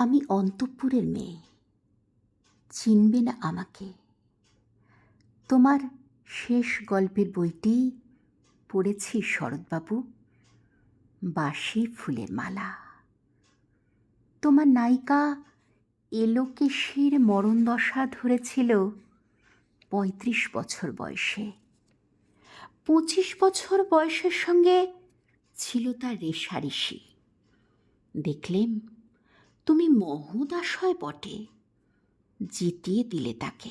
আমি অন্তঃপুরের মেয়ে। চিনবে না আমাকে। তোমার শেষ গল্পের বইটি পড়েছি শরৎবাবু বাসি ফুলের মালা। তোমার নায়িকা এলোকেশির মরণদশা ধরেছিল পঁয়ত্রিশ বছর বয়সে। পঁচিশ বছর বয়সের সঙ্গে ছিল তার রেশারেশি। দেখলেম তুমি মহোদাশয় বটে। জিতিয়ে দিলে তাকে।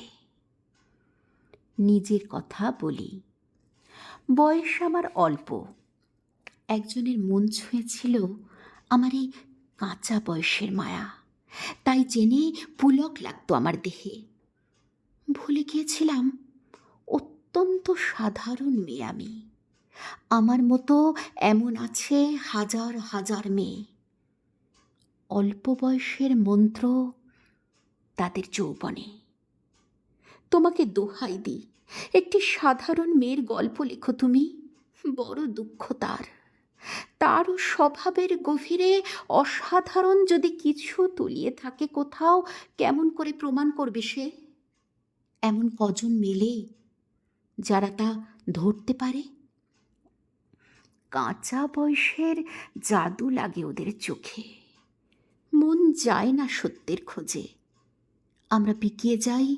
নিজের কথা বলি। বয়স আমার অল্প। একজনের মন ছুঁয়েছিল আমার এই কাঁচা বয়সের মায়া। তাই জেনে পুলক লাগতো আমার দেহে। ভুলে গিয়েছিলাম, অত্যন্ত সাধারণ মেয়ে আমি। আমার মতো এমন আছে হাজার হাজার মেয়ে। অল্প বয়সের মন্ত্র তাদের যৌবনে। তোমাকে দোহাই দিই, একটি সাধারণ মেয়ের গল্প লেখো তুমি, বড় দুঃখ তার। তারও স্বভাবের গভীরে অসাধারণ যদি কিছু তুলিয়ে থাকে কোথাও, কেমন করে প্রমাণ করবে সে? এমন কজন মেলে যারা তা ধরতে পারে? কাঁচা বয়সের জাদু লাগে ওদের চোখে। মন যায় না সত্যের খোঁজে। আমরা বিকিয়ে যাই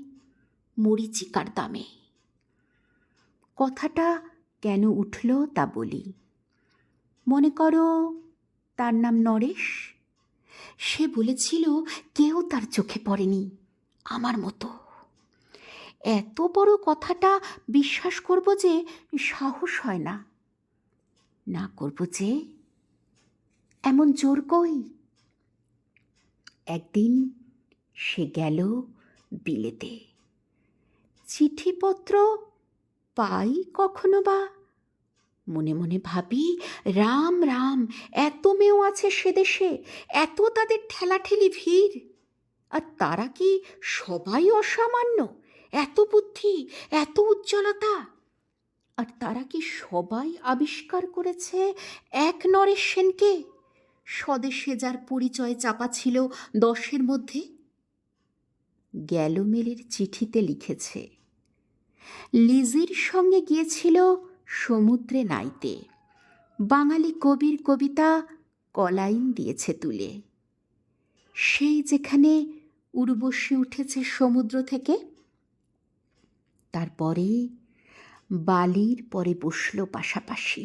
মরিচিকার দামে। কথাটা কেন উঠল তা বলি। মনে করো তার নাম নরেশ। সে বলেছিল কেউ তার চোখে পড়েনি আমার মতো। এত বড় কথাটা বিশ্বাস করব যে সাহস হয় না। না করব যে এমন জোর কই? একদিন সে গেল বিলেতে। চিঠিপত্র পাই কখনো বা? মনে মনে ভাবি, রাম রাম, এত মেয়েও আছে সে দেশে, এত তাদের ঠেলাঠেলি ভিড়। আর তারা কি সবাই অসামান্য? এত বুদ্ধি, এত উজ্জ্বলতা? আর তারা কি সবাই আবিষ্কার করেছে এক নরেশ সেনকে? স্বদেশে যার পরিচয় চাপা ছিল দশের মধ্যে? গ্যালোমেলের চিঠিতে লিখেছে, লিজির সঙ্গে গিয়েছিল সমুদ্রে নাইতে। বাঙালি কবির কবিতা কলাইন দিয়েছে তুলে। সেই যেখানে উর্বশী উঠেছে সমুদ্র থেকে, তারপরে বালির পরে বসল পাশাপাশি।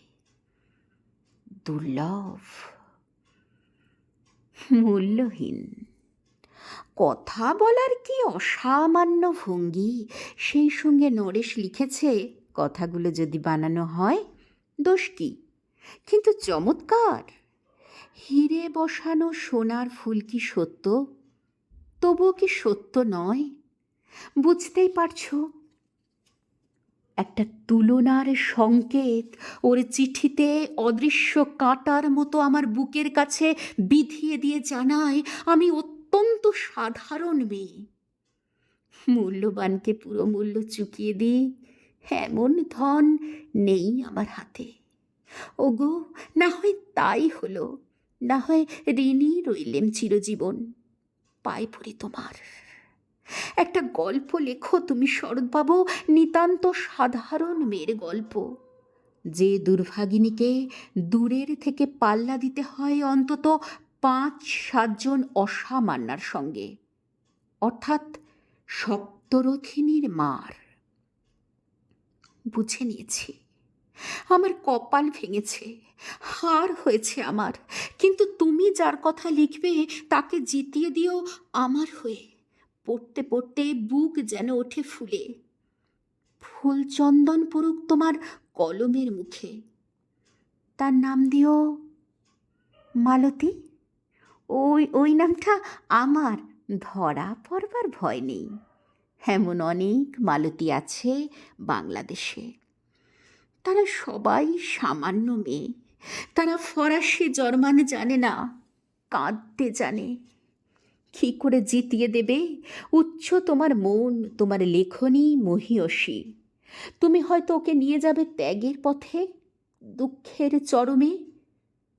দুর্লভ। মূল্যহীন। কথা বলার কি অসামান্য ভঙ্গি? সেই সঙ্গে নরেশ লিখেছে, কথাগুলো যদি বানানো হয়, দোষ কি? কিন্তু চমৎকার। হিরে বসানো সোনার ফুল কি সত্য? তবুও কি সত্য নয়? বুঝতেই পারছ একটা তুলনার সংকেত। ওর চিঠিতে অদৃশ্য কাঁটার মতো আমার বুকের কাছে বিধিয়ে দিয়ে জানায়, আমি অত্যন্ত সাধারণ মেয়ে। মূল্যবানকে পুরো মূল্য চুকিয়ে দিই, এমন ধন নেই আমার হাতে। ওগো, না হয় তাই হলো, না হয় ঋণই রইলেম চিরজীবন। পায়ে পড়ি তোমার। একটা গল্প লেখো তুমি, শরৎবাবু, নিতান্ত সাধারণ মেয়ের গল্প। যে দুর্ভাগিনীকে দূরের থেকে পাল্লা দিতে হয় অন্তত পাঁচ সাতজন অসামান্যার সঙ্গে, অর্থাৎ সপ্তরথিনীর মার। বুঝে নিয়েছি, আমার কপাল ভেঙেছে, হার হয়েছে আমার, কিন্তু তুমি যার কথা লিখবে তাকে জিতিয়ে দিও আমার হয়ে। পড়তে পড়তে বুক যেন ওঠে ফুলে। ফুল চন্দন পড়ুক তোমার কলমের মুখে। তার নাম দিও মালতী। ওই ওই নামটা আমার। ধরা পড়বার ভয় নেই। এমন অনেক মালতী আছে বাংলাদেশে। তারা সবাই সামান্য মেয়ে। তারা ফরাসি জার্মান জানে না, কাঁদতে জানে। কি করে জিতিয়ে দেবে? উচ্চ তোমার মন, তোমার লেখনী মহিয়সী। তুমি হয়তো ওকে নিয়ে যাবে ত্যাগের পথে, দুঃখের চরমে,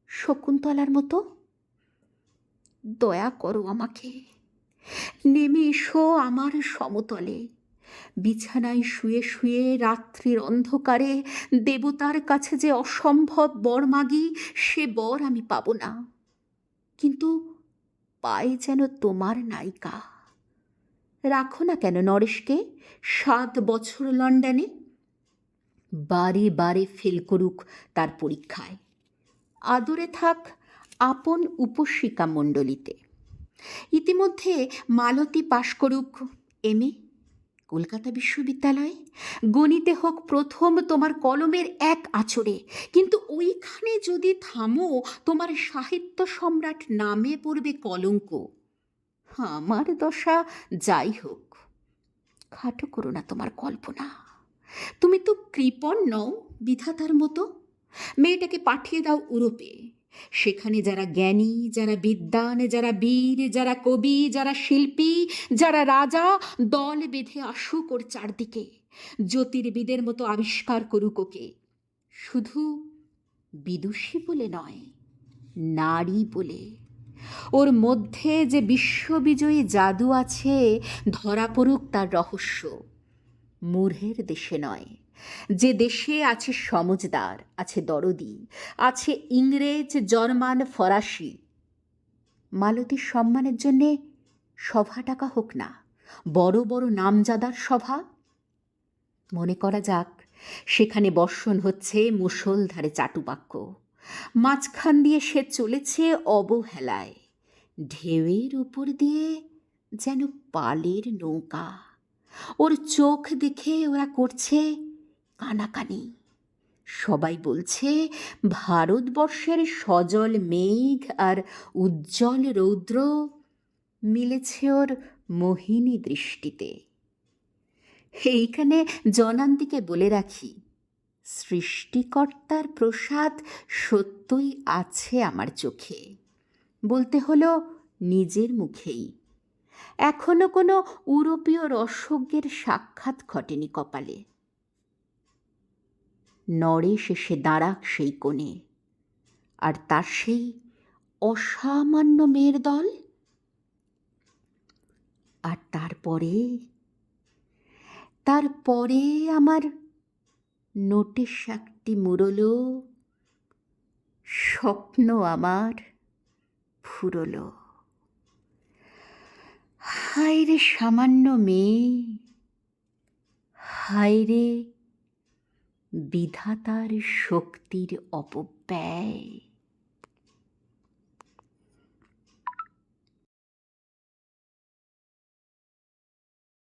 শকুন্তলার মতো। দয়া করো আমাকে। নেমে এসো আমার সমতলে। বিছানায় শুয়ে শুয়ে রাত্রির অন্ধকারে দেবতার কাছে যে অসম্ভব বর মাগি, সে বর আমি পাব না। কিন্তু পাই যেন তোমার নায়িকা। রাখো না কেন নরেশকে, সাত বছর লন্ডনে। বারে বারে ফেল করুক তার পরীক্ষায়। আদরে থাক আপন উপশিকা মণ্ডলীতে। ইতিমধ্যে মালতী পাশ করুক এম এ। কলকাতা বিশ্ববিদ্যালয়ে? গণিতে হোক প্রথম তোমার কলমের এক আচরে কিন্তু ওইখানে যদি থামো, তোমার সাহিত্য সম্রাট নামে পড়বে কলঙ্ক। আমার দশা যাই হোক। খাটো করো না তোমার কল্পনা। তুমি তো কৃপণ নও, বিধাতার মতো। মেয়েটাকে পাঠিয়ে দাও ইউরোপে সেখানে যারা জ্ঞানী, যারা বিদ্বান, যারা বীর, যারা কবি, যারা শিল্পী, যারা রাজা, দল বেঁধে আসুক ওর চারদিকে জ্যোতির্বিদের মতো আবিষ্কার করুক ওকে। শুধু বিদুষী বলে নয়, নারী বলে। ওর মধ্যে যে বিশ্ববিজয়ী জাদু আছে, ধরা পড়ুক তার রহস্য। মূর্হের দেশে নয়। যে দেশে আছে সমজদার আছে দরদি, আছে ইংরেজ, জার্মান, ফরাসি। মালতীর সম্মানের জন্যে সভা টাকা হোক না, বড় বড় নামজাদার সভা। মনে করা যাক, সেখানে বর্ষণ হচ্ছে মুষলধারে চাটুবাক্য। মাঝখান দিয়ে সে চলেছে অবহেলায়, ঢেউয়ের উপর দিয়ে যেন পালের নৌকা। ওর চোখ দেখে ওরা করছে কানাকানি। সবাই বলছে, ভারতবর্ষের সজল মেঘ আর উজ্জ্বল রৌদ্র মিলেছে ওর মোহিনী দৃষ্টিতে। এইখানে জনান্তিকে বলে রাখি, সৃষ্টিকর্তার প্রসাদ সত্যই আছে আমার চোখে। বলতে হলো নিজের মুখেই। এখনও কোনো ইউরোপীয় রসজ্ঞের সাক্ষাৎ ঘটেনি কপালে। নরেশ এসে দাঁড়াক সেই কোণে। আর তার সেই অসামান্য মেয়ের দল? আর তারপরে? তারপরে আমার নোটিশ একটি মুরলো স্বপ্ন আমার ফুরলো। হায় রে সামান্য মেয়ে হায় রে বিধাতার শক্তির অপব্যয়।